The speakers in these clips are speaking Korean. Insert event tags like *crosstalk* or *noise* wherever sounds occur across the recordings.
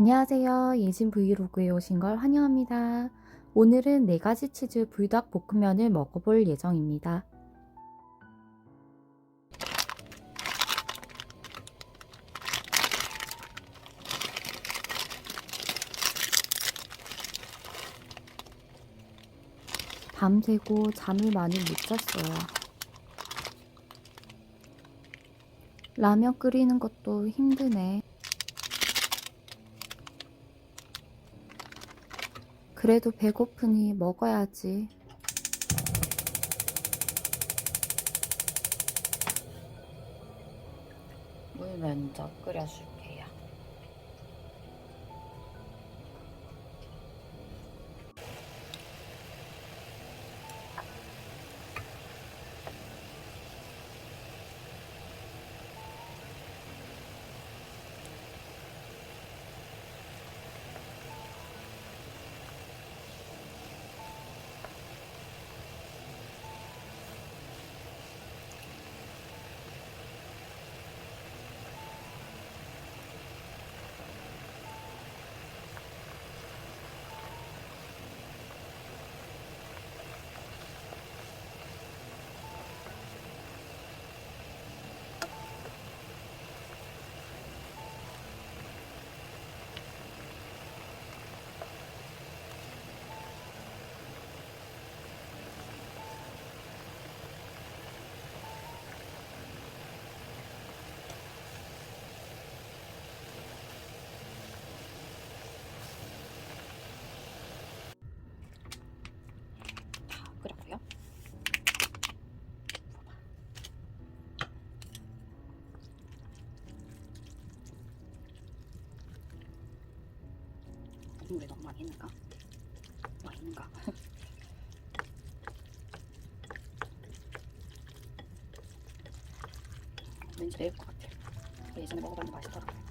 안녕하세요. 예진 브이로그에 오신 걸 환영합니다. 오늘은 4가지 치즈 불닭 볶음면을 먹어볼 예정입니다. 밤새고 잠을 많이 못 잤어요. 라면 끓이는 것도 힘드네. 그래도 배고프니 먹어야지. 물 먼저 끓여줄게요. 다 끓였고요. 국물이 너무 많이 있는가? 많이 있는가? 왠지 매울 것 같아. 예전에 먹어봤는데 맛있더라고. 와.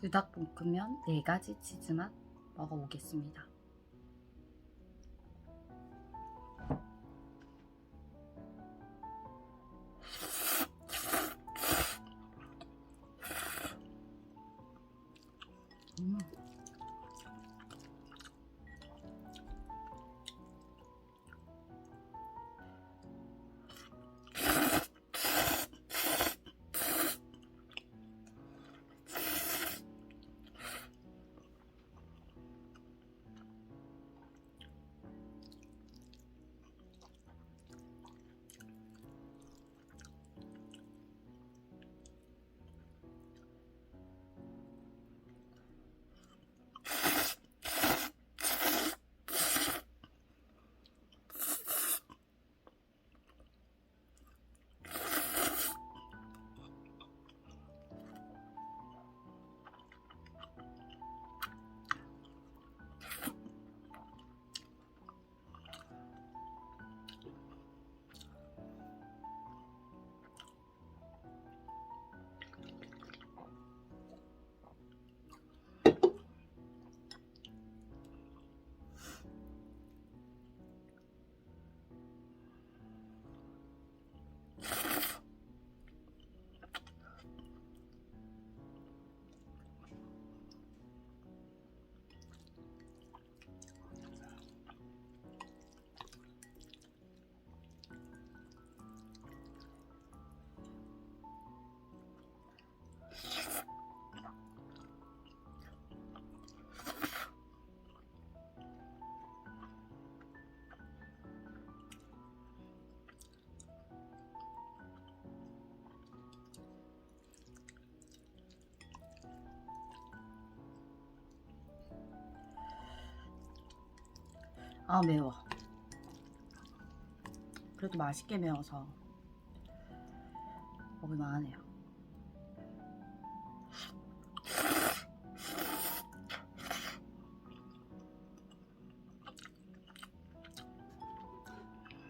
불닭볶음면 4가지 치즈맛 먹어보겠습니다. 아 매워. 그래도 맛있게 매워서 먹을만 하네요.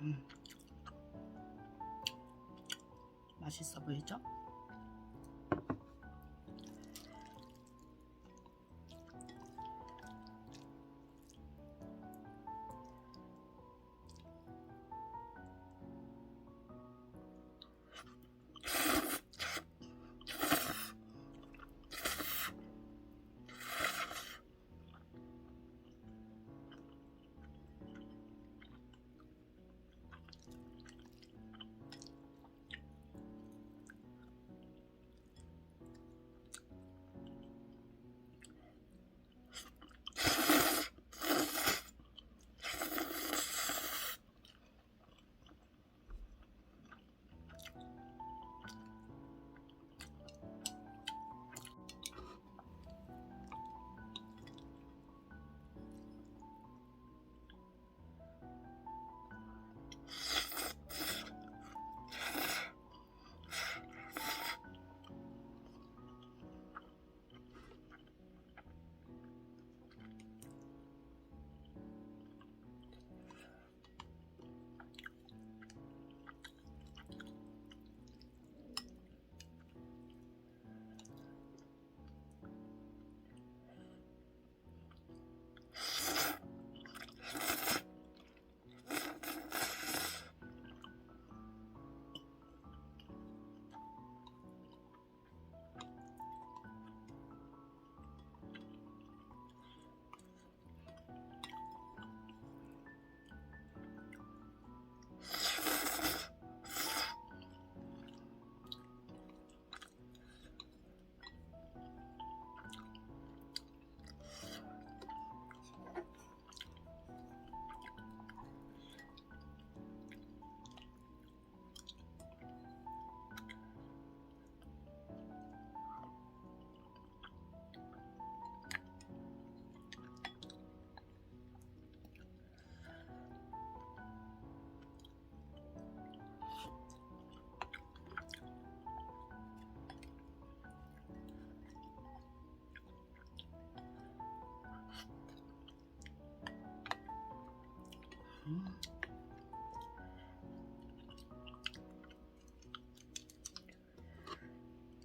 음. 맛있어 보이죠?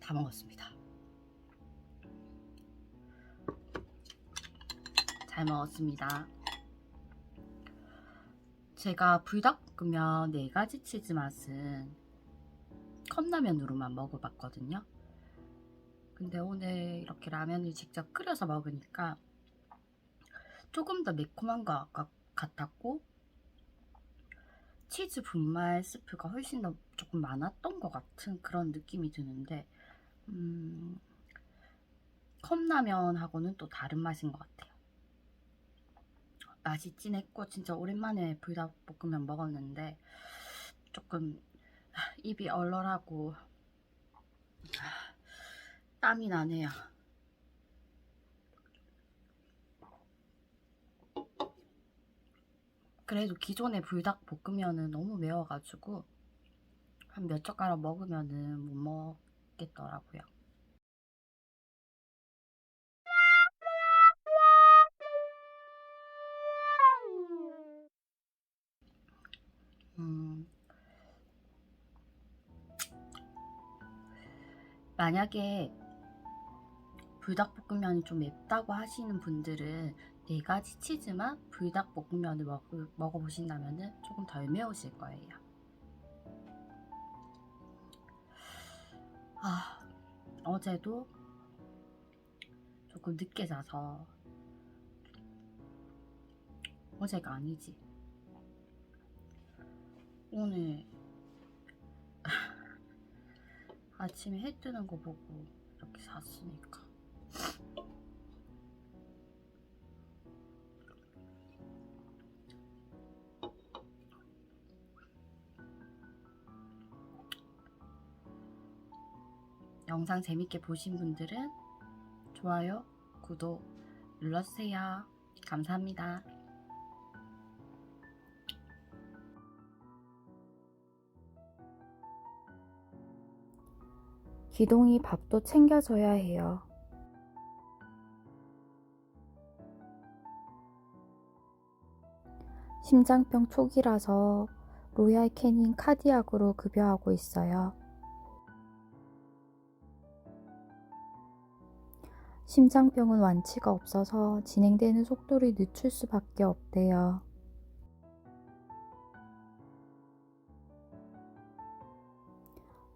다 먹었습니다. 잘 먹었습니다. 제가 불닭볶음면 네 가지 치즈 맛은 컵라면으로만 먹어봤거든요. 근데 오늘 이렇게 라면을 직접 끓여서 먹으니까 조금 더 매콤한 것 같- 같았고 치즈 분말 스프가 훨씬 더 조금 많았던 것 같은 그런 느낌이 드는데 음, 컵라면하고는 또 다른 맛인 것 같아요. 맛이 진했고 진짜 오랜만에 불닭볶음면 먹었는데 조금 입이 얼얼하고 땀이 나네요. 그래도 기존의 불닭 볶음면은 너무 매워가지고 한 몇 젓가락 먹으면은 못 먹겠더라고요. 음, 만약에 불닭볶음면이 좀 맵다고 하시는 분들은 네 가지 치즈만 불닭볶음면을 먹, 먹어보신다면 조금 덜 매우실 거예요. 아, 어제도 조금 늦게 자서 어제가 아니지. 오늘 *laughs* 아침에 해 뜨는 거 보고 이렇게 샀으니까. 영상 재밌게 보신 분들은 좋아요, 구독 눌러주세요. 감사합니다. 기동이 밥도 챙겨줘야 해요. 심장병 초기라서 로얄 캐닌 카디약으로 급여하고 있어요. 심장병은 완치가 없어서 진행되는 속도를 늦출 수밖에 없대요.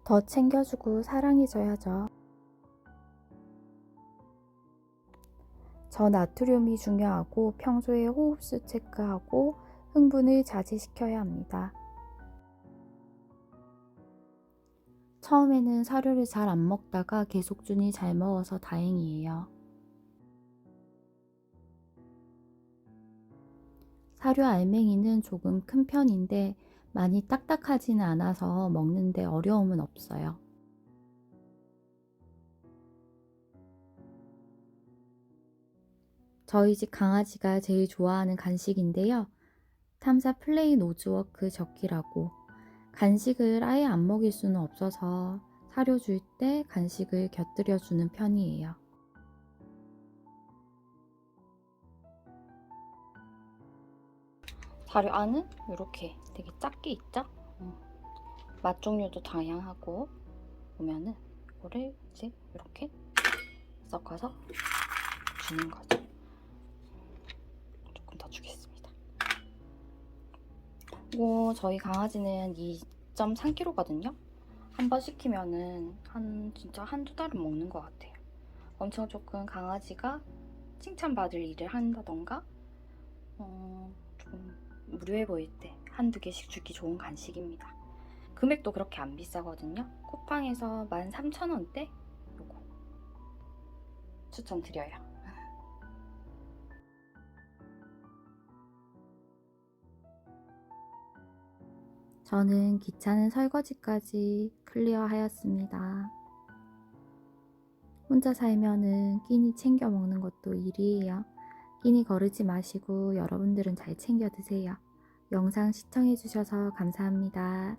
더 챙겨주고 사랑해줘야죠. 저 나트륨이 중요하고 평소에 호흡수 체크하고 흥분을 자제시켜야 합니다. 처음에는 사료를 잘 안 먹다가 계속 준이 잘 먹어서 다행이에요. 사료 알맹이는 조금 큰 편인데 많이 딱딱하지는 않아서 먹는데 어려움은 없어요. 저희 집 강아지가 제일 좋아하는 간식인데요. 탐사 플레이 노즈워크 적기라고 간식을 아예 안 먹일 수는 없어서 사료 줄 때 간식을 곁들여 주는 편이에요. 사료 안은 이렇게 되게 작게 있죠? 음. 맛 종류도 다양하고 보면은 이거를 이제 이렇게 섞어서 주는 거죠. 조금 더 주겠습니다. 이거 저희 강아지는 2.3kg거든요. 한 번 시키면은 한 진짜 한두 달은 먹는 것 같아요. 엄청 조금 강아지가 칭찬받을 일을 한다던가 어, 좀 무료해 보일 때 한두 개씩 주기 좋은 간식입니다. 금액도 그렇게 안 비싸거든요. 쿠팡에서 13,000원대 요거 추천드려요. 저는 귀찮은 설거지까지 클리어 하였습니다. 혼자 살면은 끼니 챙겨 먹는 것도 일이에요. 끼니 거르지 마시고 여러분들은 잘 챙겨 드세요. 영상 시청해주셔서 감사합니다.